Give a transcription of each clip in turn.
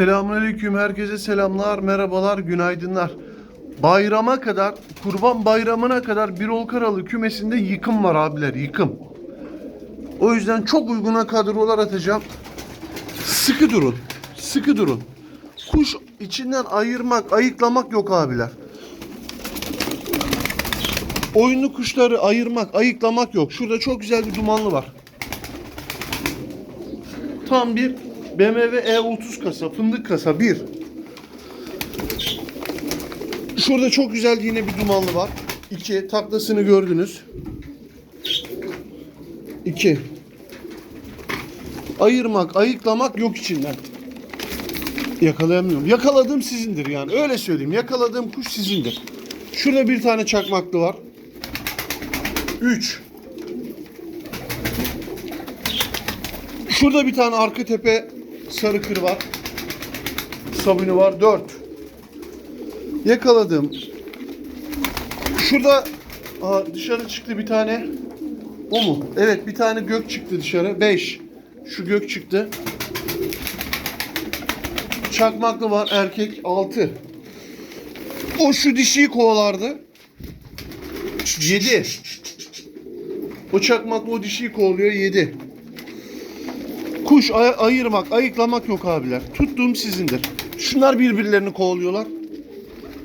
Selamünaleyküm. Herkese selamlar, merhabalar, günaydınlar. Bayrama kadar, Kurban Bayramı'na kadar bir Olkaralı kümesinde yıkım var abiler, yıkım. O yüzden çok uyguna kadrolar atacağım. Sıkı durun. Sıkı durun. Kuş içinden ayırmak, ayıklamak yok abiler. Oyunlu kuşları ayırmak, ayıklamak yok. Şurada çok güzel bir dumanlı var. Tam bir BMW E30 kasa, fındık kasa bir. Şurada çok güzel yine bir dumanlı var. İki, taklasını gördünüz. İki. Ayırmak, ayıklamak yok içinden. Yakalayamıyorum. Yakaladığım sizindir yani. Öyle söyleyeyim. Yakaladığım kuş sizindir. Şurada bir tane çakmaklı var. Üç. Şurada bir tane arka tepe sarı kır var. Sabuni var. Dört. Yakaladım. Şurada aa, dışarı çıktı bir tane. O mu? Evet bir tane gök çıktı dışarı. Beş. Şu gök çıktı. Çakmaklı var erkek. Altı. O şu dişiyi kovalardı. Yedi. O çakmaklı o dişiyi kovalıyor. Yedi. Kuş ay- ayırmak, ayıklamak yok abiler. Tuttuğum sizindir. Şunlar birbirlerini kovalıyorlar.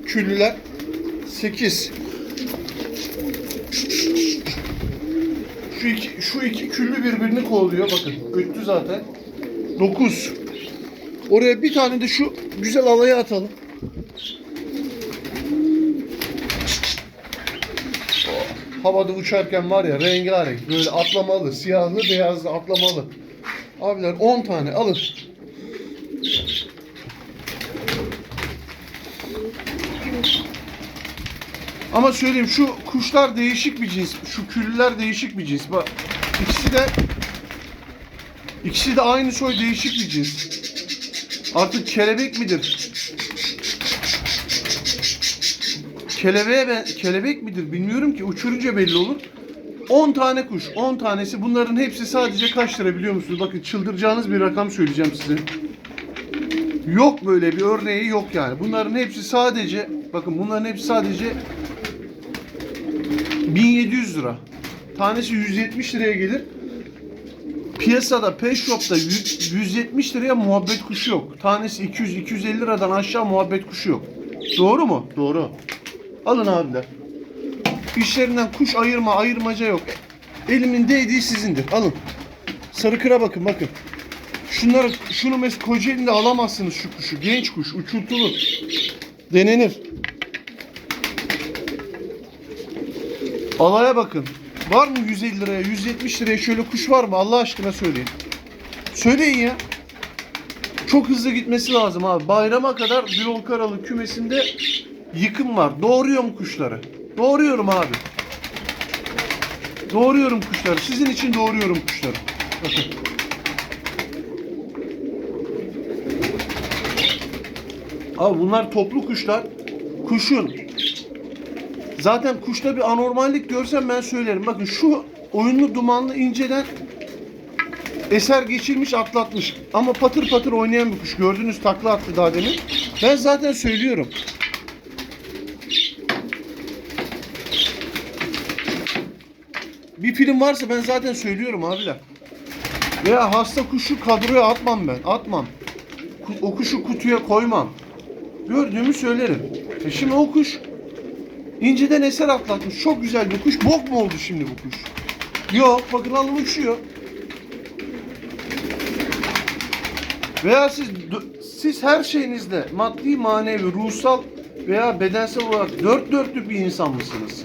Küllüler. 8. Şu iki, şu iki küllü birbirini kovalıyor. Bakın öttü zaten. 9. Oraya bir tane de şu güzel alaya atalım. Havada uçarken var ya rengarenk böyle atlamalı, siyahlı, beyazlı atlamalı. Abiler 10 tane alın. Ama söyleyeyim şu kuşlar değişik bir cins. Şu küllüler değişik bir cins. Bak ikisi de ikisi de aynı soy değişik bir cins. Artık kelebek midir? Kelebeğe ben kelebek midir bilmiyorum ki. Uçurunca belli olur. 10 tane kuş, 10 tanesi. Bunların hepsi sadece kaç lira biliyor musunuz? Bakın çıldıracağınız bir rakam söyleyeceğim size. Yok böyle bir örneği yok yani. Bunların hepsi sadece bakın bunların hepsi sadece 1700 lira. Tanesi 170 liraya gelir. Piyasada pet shop'ta 100 170 liraya muhabbet kuşu yok. Tanesi 200 250 liradan aşağı muhabbet kuşu yok. Doğru mu? Doğru. Alın abiler. İşlerinden kuş ayırma, ayırmaca yok. Elimin değdiği sizindir. Alın. Sarı kıra bakın bakın. Şunları, şunu mesela Kocaeli'nde alamazsınız şu kuşu. Genç kuş, uçurtulu. Denenir. Alaya bakın. Var mı 150 liraya, 170 liraya şöyle kuş var mı? Allah aşkına söyleyin. Söyleyin ya. Çok hızlı gitmesi lazım abi. Bayrama kadar Karalı kümesinde yıkım var. Doğuruyorum kuşları. Doğuruyorum abi. Doğuruyorum kuşları. Sizin için doğuruyorum kuşları. Bakın. Abi bunlar toplu kuşlar. Kuşun Zaten kuşta bir anormallik görsem ben söylerim. Bakın şu oyunlu dumanlı inceden eser geçirmiş atlatmış. Ama patır patır oynayan bir kuş. Gördünüz takla attı daha demin. Ben zaten söylüyorum. Bir film varsa ben zaten söylüyorum abiler. Veya hasta kuşu kadroya atmam ben. Atmam. O kuşu kutuya koymam. Gördüğümü söylerim. E şimdi o kuş İnceden eser atlatmış. Çok güzel bir kuş. Bok mu oldu şimdi bu kuş? Yok. Bakın alın uçuyor. Veya siz siz her şeyinizde maddi, manevi, ruhsal veya bedensel olarak dört dörtlük bir insan mısınız?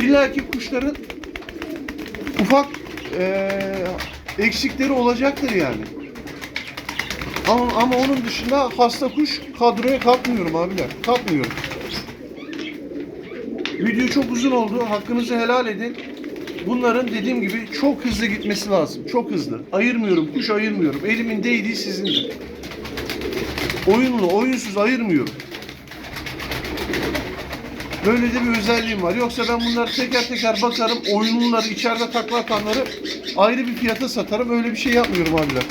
İlla ki kuşların ufak eee, eksikleri olacaktır yani. Ama, ama onun dışında hasta kuş kadroya katmıyorum abiler. Katmıyorum. Video çok uzun oldu. Hakkınızı helal edin. Bunların dediğim gibi çok hızlı gitmesi lazım. Çok hızlı. Ayırmıyorum. Kuş ayırmıyorum. Elimin değdiği sizindir. Oyunlu, oyunsuz ayırmıyorum. Böyle de bir özelliğim var. Yoksa ben bunları teker teker bakarım. Oyunluları, içeride takla atanları ayrı bir fiyata satarım. Öyle bir şey yapmıyorum abiler.